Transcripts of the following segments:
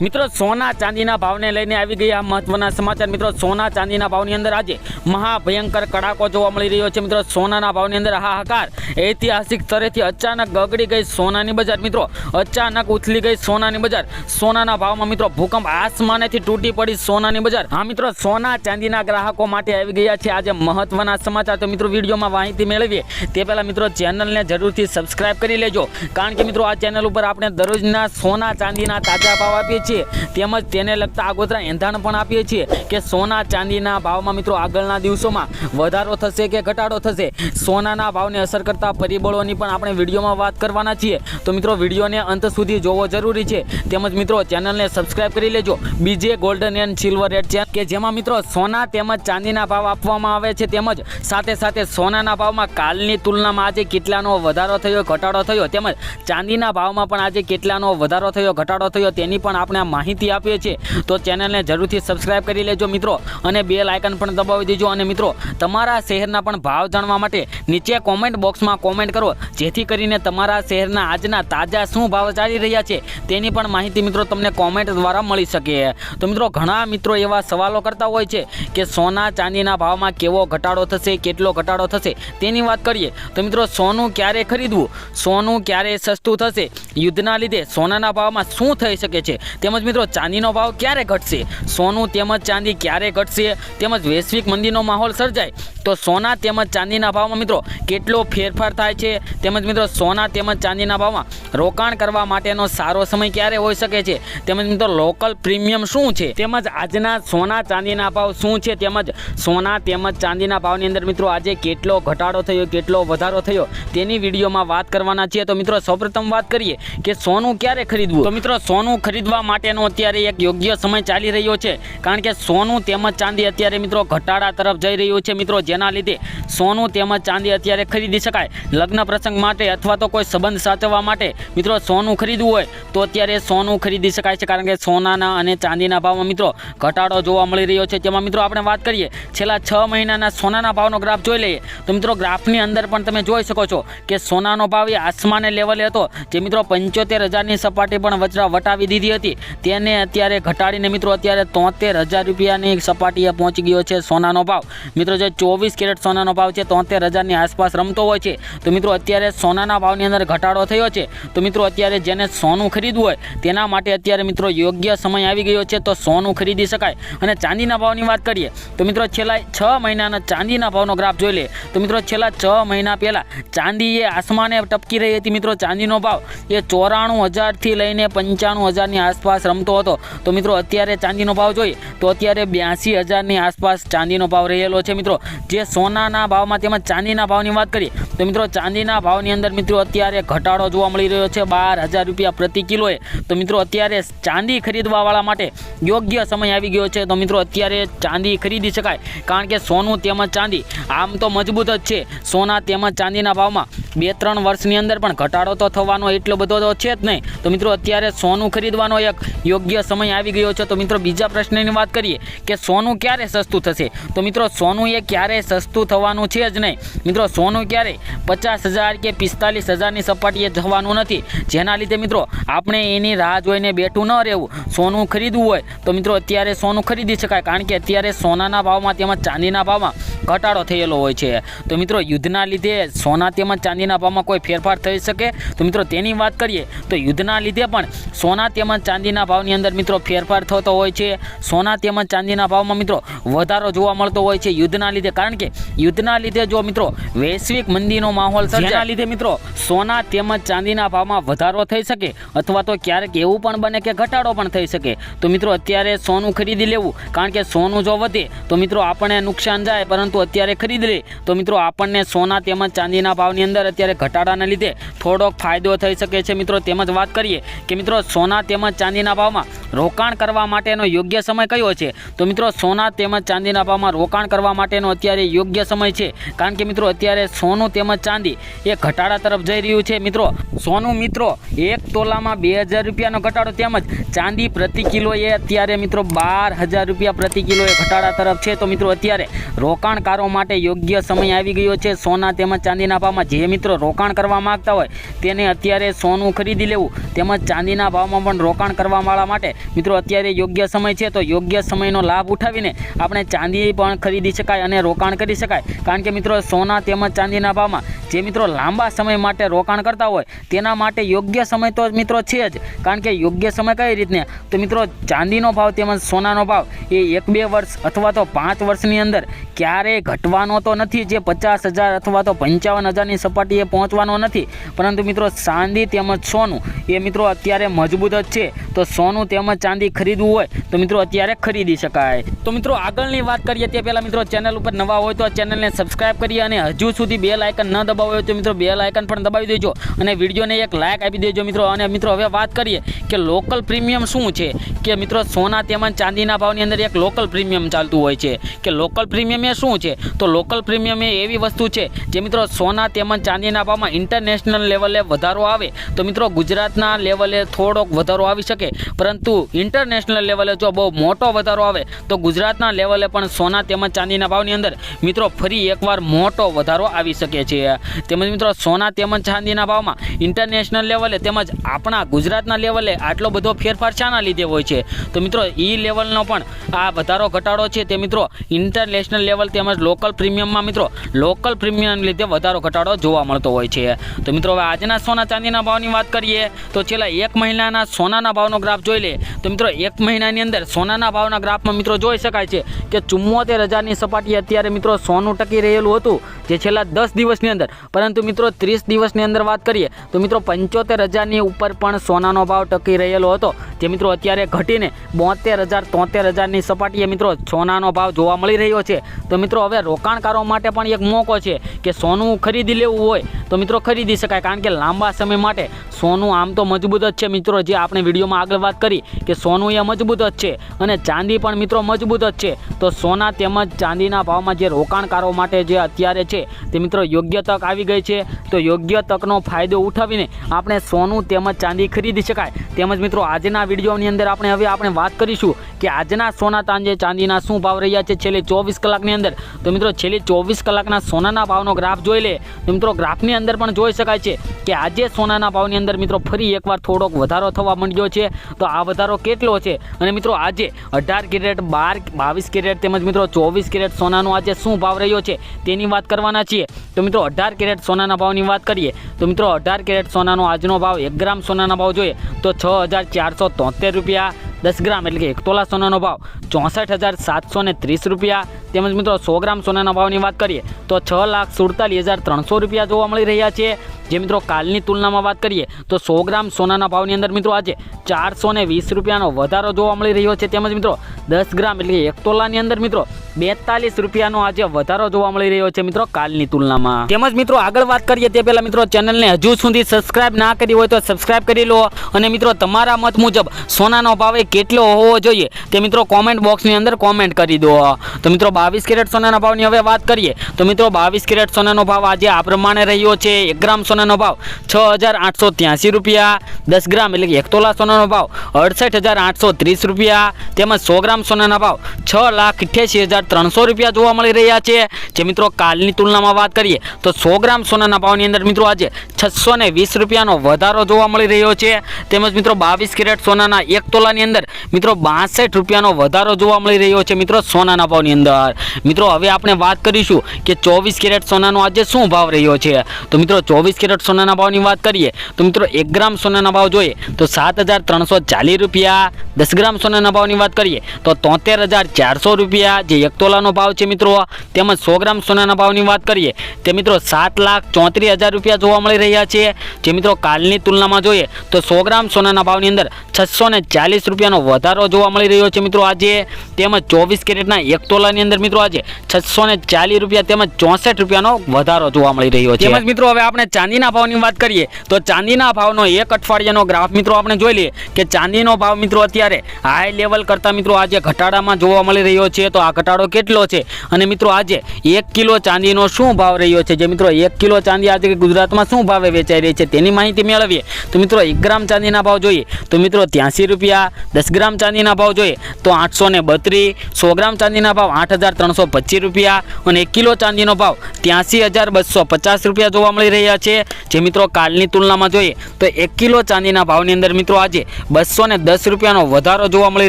મિત્રો, સોના ચાંદીના ભાવને લઈને આવી ગયા મહત્વના સમાચાર. મિત્રો, સોના ચાંદીના ભાવની અંદર આજે મહાભયંકર કડાકો જોવા મળી રહ્યો છે. મિત્રો, સોનાના ભાવની અંદર હાહાકાર. ઐતિહાસિક સ્તરેથી અચાનક ગગડી ગઈ સોનાની બજાર. મિત્રો, અચાનક ઉથલી ગઈ સોનાની બજાર. સોનાના ભાવમાં, મિત્રો, ભૂકંપ આસમાનેથી તૂટી પડી સોનાની બજાર. હા, મિત્રો, સોના ચાંદીના ગ્રાહકો માટે આવી ગયા છે આજે મહત્વના સમાચાર. તો મિત્રો, વિડીયોમાં માહિતી મેળવીએ તે પહેલાં, મિત્રો, ચેનલને જરૂરથી સબસ્ક્રાઈબ કરી લેજો. કારણ કે, મિત્રો, આ ચેનલ ઉપર આપણે દરરોજના સોના ચાંદીના તાજા ભાવ આપીએ છીએ તેમજ તેને લગતા આગોતરા એંધાણ પણ આપીએ છીએ કે સોના ચાંદીના ભાવમાં મિત્રો આગળના દિવસોમાં વધારો થશે કે ઘટાડો થશે? સોનાના ભાવને અસર કરતા પરિબળોની પણ આપણે વિડીયોમાં વાત કરવાના છીએ. તો મિત્રો વિડીયોને અંત સુધી જોવો જરૂરી છે. તેમજ મિત્રો ચેનલને સબસ્ક્રાઈબ કરી લેજો. બીજે ગોલ્ડન એન્ડ સિલ્વર રેડ છે કે જેમાં મિત્રો સોના તેમજ ચાંદીના ભાવ આપવામાં આવે છે. તેમજ સાથે સાથે સોનાના ભાવમાં કાલની તુલનામાં આજે કેટલાનો વધારો થયો, ઘટાડો થયો? તેમજ ચાંદીના ભાવમાં પણ આજે કેટલાનો વધારો થયો, ઘટાડો થયો તેની પણ આપણે આ માહિતી આપીએ છીએ, તો ચેનલને જરૂરથી સબસ્ક્રાઇબ કરી લેજો મિત્રો અને બે લાયકન પણ દબાવી દેજો. અને મિત્રો, તમારા શહેરના પણ ભાવ જાણવા માટે નીચે કોમેન્ટ બોક્સમાં કોમેન્ટ કરો, જેથી કરીને તમારા શહેરના આજના તાજા શું ભાવ ચાલી રહ્યા છે તેની પણ માહિતી મિત્રો તમને કોમેન્ટ દ્વારા મળી શકે. તો મિત્રો, ઘણા મિત્રો એવા સવાલો કરતા હોય છે કે સોના ચાંદીના ભાવમાં કેવો ઘટાડો થશે, કેટલો ઘટાડો થશે તેની વાત કરીએ, તો મિત્રો, સોનું ક્યારે ખરીદવું? સોનું ક્યારે સસ્તું થશે? યુદ્ધના લીધે સોનાના ભાવમાં શું થઈ શકે છે? તેમજ મિત્રો, ચાંદીનો ભાવ ક્યારે ઘટશે? સોનું તેમજ ચાંદી ક્યારે ઘટશે? તેમજ વૈશ્વિક મંદીનો માહોલ સર્જાય. તો સોના તેમજ ચાંદીના ભાવમાં મિત્રો, કેટલો ફેરફાર થાય છે? તેમજ મિત્રો, સોના તેમજ ચાંદીના ભાવમાં રોકાણ કરવા માટેનો સારો સમય ક્યારે હોઈ શકે છે? તેમજ મિત્રો, લોકલ પ્રીમિયમ શું છે? તેમજ આજના સોના ચાંદીના ભાવ શું છે? તેમજ સોના તેમજ ચાંદીના ભાવની અંદર મિત્રો, આજે કેટલો ઘટાડો થયો, કેટલો વધારો થયો? તેની વિડીયોમાં વાત કરવાના છીએ. તો મિત્રો, સૌપ્રથમ વાત કરીએ કે સોનું ક્યારે ખરીદવું? તો મિત્રો, સોનું ખરીદવા માટેનો અત્યારે એક યોગ્ય સમય ચાલી રહ્યો છે. કારણ કે સોનું તેમજ ચાંદી અત્યારે મિત્રો ઘટાડા તરફ જઈ રહ્યું છે. મિત્રો, જેના લીધે સોનું તેમજ ચાંદી અત્યારે ખરીદી શકાય. લગ્ન પ્રસંગ માટે અથવા તો કોઈ સંબંધ સાચવવા માટે મિત્રો સોનું ખરીદવું હોય, તો અત્યારે સોનું ખરીદી શકાય છે. કારણ કે સોનાના અને ચાંદીના ભાવમાં મિત્રો ઘટાડો જોવા મળી રહ્યો છે. તેમાં મિત્રો આપણે વાત કરીએ, છેલ્લા છ મહિનાના સોનાના ભાવનો ગ્રાફ જોઈ લઈએ, તો મિત્રો ગ્રાફની અંદર પણ તમે જોઈ શકો છો કે સોનાનો ભાવ એ આસમાને લેવલે હતો, જે મિત્રો પંચોતેર હજારની સપાટી પણ વચરા વટાવી દીધી હતી. તેને અત્યારે ઘટાડીને મિત્રો અત્યારે તોતેર હજાર રૂપિયાની સપાટીએ પહોંચી ગયો છે સોનાનો ભાવ. મિત્રો જે ચોવીસ કેરેટ સોનાનો ભાવ છે, તોતેર હજારની આસપાસ રમતો હોય છે, તો મિત્રો અત્યારે સોનાના ભાવની અંદર ઘટાડો થયો છે. તો મિત્રો અત્યારે જેને સોનું ખરીદવું હોય, તેના માટે અત્યારે મિત્રો યોગ્ય સમય આવી ગયો છે, તો સોનું ખરીદી શકાય. અને ચાંદીના ભાવની વાત કરીએ, તો મિત્રો છેલ્લા છ મહિનાના ચાંદીના ભાવનો ગ્રાફ જોઈ લે. તો મિત્રો છેલ્લા છ મહિના પહેલાં ચાંદી એ આસમાને ટપકી રહી હતી, મિત્રો ચાંદીનો ભાવ એ ચોરાણું હજારથી લઈને પંચાણું હજારની આસપાસ રમતો હતો. તો મિત્રો, અત્યારે ચાંદીનો ભાવ જોઈએ તો અત્યારે બ્યાસી હજારની આસપાસ ચાંદીનો ભાવ રહેલો છે મિત્રો. જે સોનાના ભાવમાં તેમજ ચાંદીના ભાવની વાત કરીએ તો મિત્રો, ચાંદીના ભાવની અંદર મિત્રો, અત્યારે ઘટાડો જોવા મળી રહ્યો છે બાર હજાર રૂપિયા પ્રતિ કિલોએ. તો મિત્રો, અત્યારે ચાંદી ખરીદવાવાળા માટે યોગ્ય સમય આવી ગયો છે. તો મિત્રો, અત્યારે ચાંદી ખરીદી શકાય કારણ કે સોનું તેમજ ચાંદી આમ તો મજબૂત જ છે. સોના તેમજ ચાંદીના ભાવમાં બે ત્રણ વર્ષની અંદર પણ ઘટાડો તો થવાનો એટલો બધો તો છે જ નહીં. તો મિત્રો, અત્યારે સોનું ખરીદવાનો એક યોગ્ય સમય આવી ગયો છે. તો મિત્રો બીજા પ્રશ્નની વાત કરીએ કે સોનું ક્યારે સસ્તું થશે? તો મિત્રો સોનું એ ક્યારે સસ્તું થવાનું છે જ નહીં. મિત્રો સોનું ક્યારે પચાસ હજાર કે પિસ્તાલીસ હજારની સપાટીએ થવાનું નથી. જેના લીધે મિત્રો આપણે એની રાહ જોઈને બેઠું ન રહેવું. સોનું ખરીદવું હોય તો મિત્રો અત્યારે સોનું ખરીદી શકાય. કારણ કે અત્યારે સોનાના ભાવમાં તેમજ ચાંદીના ભાવમાં ઘટાડો થયેલો હોય છે. તો મિત્રો યુદ્ધના લીધે સોના તેમજ ચાંદીના ભાવમાં કોઈ ફેરફાર થઈ શકે? તો મિત્રો તેની વાત કરીએ તો યુદ્ધના લીધે પણ સોના તેમજ ચાંદીના ભાવની અંદર મિત્રો ફેરફાર થતો હોય છે. સોના તેમજ ચાંદીના ભાવમાં મિત્રો વધારો જોવા મળતો હોય છે યુદ્ધના લીધે. કારણ કે યુદ્ધના લીધે જો મિત્રો વૈશ્વિક મંદીનો માહોલ સર્જાય લીધે મિત્રો સોના તેમજ ચાંદીના ભાવમાં વધારો થઈ શકે અથવા તો ક્યારેક એવું પણ બને કે ઘટાડો પણ થઈ શકે. તો મિત્રો અત્યારે સોનું ખરીદી લેવું. કારણ કે સોનું જો વધે તો મિત્રો આપણને નુકસાન જાય. પરંતુ અત્યારે ખરીદી લે તો મિત્રો આપણને સોના તેમજ ચાંદીના ભાવની અંદર અત્યારે ઘટાડાના લીધે થોડોક ફાયદો થઈ શકે છે. મિત્રો તેમજ વાત કરીએ કે મિત્રો સોના તેમજ ચાંદીના ભાવમાં રોકાણ કરવા માટેનો યોગ્ય સમય કયો છે? તો મિત્રો સોના તેમજ ચાંદીના ભાવમાં રોકાણ કરવા માટેનો અત્યારે યોગ્ય સમય છે. કારણ કે મિત્રો અત્યારે સોનું તેમજ ચાંદી એ ઘટાડા તરફ જઈ રહ્યું છે. મિત્રો સોનું મિત્રો એક તોલામાં બે હજાર રૂપિયાનો ઘટાડો તેમજ ચાંદી પ્રતિ કિલો એ અત્યારે મિત્રો બાર હજાર રૂપિયા પ્રતિ કિલો એ ઘટાડા તરફ છે. તો મિત્રો અત્યારે રોકાણકારો માટે યોગ્ય સમય આવી ગયો છે. સોના તેમજ ચાંદીના ભાવમાં જે મિત્રો રોકાણ કરવા માગતા હોય તેને અત્યારે સોનું ખરીદી લેવું તેમજ ચાંદીના ભાવમાં પણ રોકાણ કરવા કરવાવાળા માટે. મિત્રો, અત્યારે યોગ્ય સમય છે, તો યોગ્ય સમયનો લાભ ઉઠાવીને આપણે ચાંદી પણ ખરીદી શકાય અને રોકાણ કરી શકાય. કારણ કે મિત્રો, સોના તેમજ ચાંદીના ભાવમાં જે મિત્રો લાંબા સમય માટે રોકાણ કરતા હોય, તેના માટે યોગ્ય સમય તો મિત્રો છે જ. કારણ કે યોગ્ય સમય કઈ રીતને? તો મિત્રો, ચાંદીનો ભાવ તેમજ સોનાનો ભાવ એ એક બે વર્ષ અથવા તો પાંચ વર્ષની અંદર ક્યારેય ઘટવાનો તો નથી. જે પચાસ હજાર અથવા તો પંચાવન હજારની સપાટીએ પહોંચવાનો નથી. પરંતુ મિત્રો, ચાંદી તેમજ સોનું એ મિત્રો અત્યારે મજબૂત જ છે. તો સોનું તેમજ ચાંદી ખરીદવું હોય, તો મિત્રો અત્યારે ખરીદી શકાય. તો મિત્રો આગળની વાત કરીએ તે પહેલાં મિત્રો ચેનલ ઉપર નવા હોય તો આ ચેનલને સબસ્ક્રાઇબ કરી અને હજુ સુધી બે લાયકન ન દબાવ્યો હોય તો મિત્રો બે લાયકન પણ દબાવી દેજો અને વિડીયોને એક લાયક આપી દેજો મિત્રો. અને મિત્રો હવે વાત કરીએ કે લોકલ પ્રીમિયમ શું છે? કે મિત્રો સોના તેમજ ચાંદીના ભાવની અંદર એક લોકલ પ્રીમિયમ ચાલતું હોય છે. કે લોકલ પ્રીમિયમ એ શું છે? તો લોકલ પ્રીમિયમ એ એવી વસ્તુ છે જે મિત્રો સોના તેમજ ચાંદીના ભાવમાં ઇન્ટરનેશનલ લેવલે વધારો આવે. તો મિત્રો ગુજરાતના લેવલે થોડોક વધારો આવી શકે. પરંતુ ઇન્ટરનેશનલ લેવલે જો બહુ મોટો વધારો આવે, તો ગુજરાતના લેવલે પણ સોના તેમજ ચાંદીના ભાવની અંદર મિત્રો ફરી એકવાર મોટો વધારો આવી શકે છે. તેમજ મિત્રો સોના તેમજ ચાંદીના ભાવમાં ઇન્ટરનેશનલ લેવલે તેમજ આપણા ગુજરાતના લેવલે આટલો બધો ફેરફાર શાના લીધે હોય છે? તો મિત્રો એ લેવલનો પણ આ વધારો ઘટાડો છે તે મિત્રો ઇન્ટરનેશનલ લેવલ તેમજ લોકલ પ્રીમિયમમાં મિત્રો લોકલ પ્રીમિયમ લીધે વધારો ઘટાડો જોવા મળતો હોય છે. તો મિત્રો હવે આજના સોના ચાંદીના ભાવની વાત કરીએ, તો છેલ્લા એક મહિનાના સોનાના ભાવનો ગ્રાફ જોઈ લઈએ તો મિત્રો, એક મહિનાની અંદર સોનાના ભાવના ગ્રાફમાં મિત્રો જોઈ શકાય છે કે ચુમ્મોતેર હજારની સપાટી અત્યારે મિત્રો સોનું ટકી રહેલું હતું જે છેલ્લા દસ દિવસની અંદર. પરંતુ મિત્રો, ત્રીસ દિવસની અંદર વાત કરીએ તો મિત્રો, પંચોતેર હજારની ઉપર પણ સોનાનો ભાવ ટકી રહેલો હતો. જે મિત્રો અત્યારે ઘટીને બોતેર હજાર તોતેર હજારની સપાટીએ મિત્રો સોનાનો ભાવ જોવા મળી રહ્યો છે. તો મિત્રો, હવે રોકાણકારો માટે પણ એક મોકો છે કે સોનું ખરીદી લેવું હોય તો મિત્રો ખરીદી શકાય. કારણ કે લાંબા સમય માટે સોનું આમ તો મજબૂત જ છે મિત્રો, જે આપણે વિડીયોમાં આગળ વાત કરી કે સોનું એ મજબૂત જ છે અને ચાંદી પણ મિત્રો મજબૂત જ છે. તો સોના તેમજ ચાંદીના ભાવમાં જે રોકાણકારો માટે જે અત્યારે છે તે મિત્રો યોગ્ય તક આવી ગઈ છે. તો યોગ્ય તકનો ફાયદો ઉઠાવીને આપણે સોનું તેમજ ચાંદી ખરીદી શકાય. તેમજ મિત્રો આજના વિડીયોની અંદર આપણે હવે આપણે વાત કરીશું કે આજના સોના તાંજે ચાંદીના શું ભાવ રહ્યા છે છેલ્લી ચોવીસ કલાકની અંદર. તો મિત્રો છેલ્લી ચોવીસ કલાકના સોનાના ભાવનો ગ્રાફ જોઈ લે. તો મિત્રો ગ્રાફની અંદર પણ જોઈ શકાય છે કે આજે સોનાના ભાવની અંદર મિત્રો ફરી એકવાર થોડોક વધારો થવા માંડ્યો છે. તો આ વધારો કેટલો છે? અને મિત્રો આજે અઢાર કેરેટ, બાર, બાવીસ કેરેટ તેમજ મિત્રો ચોવીસ કેરેટ સોનાનો આજે શું ભાવ રહ્યો છે તેની વાત કરવાના છીએ. તો મિત્રો અઢાર કેરેટ સોનાના ભાવની વાત કરીએ, તો મિત્રો અઢાર કેરેટ સોનાનો આજનો ભાવ એક ગ્રામ સોનાના ભાવ જોઈએ તો છ હજાર ચારસો તોતેર રૂપિયા દસ ગ્રામ એટલે કે એક તોલા સોનાનો ભાવ ચોસઠ હજાર સાતસો ને ત્રીસ રૂપિયા. તેમજ મિત્રો સો ગ્રામ સોનાના ભાવની વાત કરીએ તો છ લાખ સુડતાલીસ હજાર ત્રણસો રૂપિયા જોવા મળી રહ્યા છે. જે મિત્રો કાલની તુલનામાં વાત કરીએ તો સો ગ્રામ સોનાના ભાવની અંદર મિત્રો આજે ચારસો વીસ રૂપિયાનો વધારો જોવા મળી રહ્યો છે. તેમજ મિત્રો દસ ગ્રામ એટલે એક તોલાની અંદર મિત્રો બેતાલીસ રૂપિયાનો આજે વધારો જોવા મળી રહ્યો છે મિત્રો કાલની તુલનામાં. તેમજ મિત્રો આગળ વાત કરીએ તે પહેલાં મિત્રો ચેનલને હજુ સુધી સબસ્ક્રાઇબ ના કરી હોય તો સબસ્ક્રાઇબ કરી લો અને મિત્રો તમારા મત મુજબ સોનાનો ભાવ કેટલો હોવો જોઈએ તે મિત્રો કોમેન્ટ બોક્સની અંદર કોમેન્ટ કરી દો. તો મિત્રો બાવીસ કેરેટ સોનાના ભાવની હવે વાત કરીએ તો મિત્રો બાવીસ કેરેટ સોનાનો ભાવ આજે આ પ્રમાણે રહ્યો છે. એક ગ્રામ સોનાનો ભાવ છ હજાર આઠસો ત્યાંસી રૂપિયા, દસ ગ્રામ એટલે કે એક તોલા સોનાનો ભાવ અડસઠ હજાર આઠસો ત્રીસ રૂપિયા, તેમજ સો ગ્રામ સોનાના ભાવ છ લાખ અઠ્યાસી હજાર ત્રણસો રૂપિયા જોવા મળી રહ્યા છે. જે મિત્રો કાલની તુલનામાં વાત કરીએ તો સો ગ્રામ સોનાના ભાવની અંદર મિત્રો આજે છસો ને વીસ રૂપિયાનો વધારો જોવા મળી રહ્યો છે. તેમજ મિત્રો બાવીસ કેરેટ સોનાના એક તોલાની અંદર મિત્રો બાસઠ રૂપિયાનો વધારો જોવા મળી રહ્યો છે મિત્રો સોનાના ભાવની અંદર. મિત્રો હવે આપણે વાત કરીશું કે ચોવીસ કેરેટ સોનાનો આજે શું ભાવ રહ્યો છે? તો મિત્રો ચોવીસ કેરેટ સોનાના ભાવની વાત કરીએ તો મિત્રો એક ગ્રામ સોનાના ભાવ જોઈએ તો સાત હજાર ત્રણસો ચાલીસ રૂપિયા, દસ ગ્રામ સોનાના ભાવની વાત કરીએ તો તોતેર હજાર ચારસો રૂપિયા, જે એક તોલાનો ભાવ છે મિત્રો. તેમજ સો ગ્રામ સોનાના ભાવની વાત કરીએ, તે મિત્રો સાત લાખ ચોત્રીસ હજાર રૂપિયા જોવા મળી રહ્યા છે. જે મિત્રો કાલની તુલનામાં જોઈએ, તો સો ગ્રામ સોનાના ભાવની અંદર છસો ને ચાલીસ રૂપિયાનો વધારો જોવા મળી રહ્યો છે મિત્રો આજે. તેમજ ચોવીસ કેરેટના એક તોલાની અંદર મિત્રો આજે છસો ને ચાલીસ રૂપિયા તેમજ ચોસઠ રૂપિયાનો વધારો જોવા મળી રહ્યો છે. તેમજ મિત્રો હવે આપણે ચાંદીના ભાવની વાત કરીએ, તો ચાંદીના ભાવનો એક અઠવાડિયાનો ગ્રાફ મિત્રો આપણે જોઈ લઈએ કે ચાંદીનો ભાવ મિત્રો અત્યારે હાઈ લેવલ કરતાં મિત્રો આજે ઘટાડામાં જોવા મળી રહ્યો છે. તો આ ઘટાડો કેટલો છે? અને મિત્રો આજે એક કિલો ચાંદીનો શું ભાવ રહ્યો છે? જે મિત્રો એક કિલો ચાંદી આજે ગુજરાતમાં શું ભાવે વેચાઈ રહી છે તેની માહિતી મેળવીએ. તો મિત્રો એક ગ્રામ ચાંદીના ભાવ જોઈએ. તો મિત્રો ત્યાંસી રૂપિયા, દસ ગ્રામ ચાંદીના ભાવ જોઈએ. તો આઠસો ને બત્રીસ, સો ગ્રામ ચાંદીના ભાવ આઠ હજાર ત્રણસો પચીસ રૂપિયા અને એક કિલો ચાંદીનો ભાવ ત્યાંસી હજાર બસો પચાસ રૂપિયા જોવા મળી રહ્યા છે. જે મિત્રો કાલની તુલનામાં જોઈએ તો એક કિલો ચાંદીના ભાવની અંદર મિત્રો આજે બસો ને દસ રૂપિયાનો વધારો જોવા મળી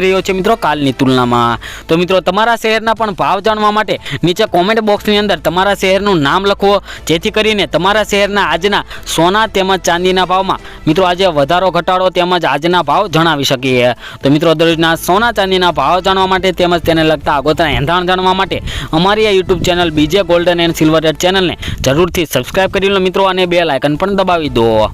રહ્યો છે મિત્રો કાલની તુલનામાં. તો મિત્રો તમારા શહેરના પણ ભાવ જાણવા માટે નીચે કોમેન્ટ બોક્સની અંદર તમારા શહેરનું નામ લખવો જેથી કરીને તમારા શહેરના આજના સોના તેમજ ચાંદીના ભાવમાં મિત્રો આજે વધારો, ઘટાડો તેમજ આજના ભાવ જણાવી શકીએ. તો મિત્રો દરરોજના સોના, ચાંદીના ભાવ જાણવા માટે તેમજ તેને લગતા આગોતરા એંધાણ જાણવા માટે અમારી આ યુટ્યુબ ચેનલ બીજે ગોલ્ડન એન્ડ સિલ્વર ચેનલને જરૂરથી સબસ્ક્રાઇબ કરી લો મિત્રો અને બે લાયકન પણ દબાવી દો.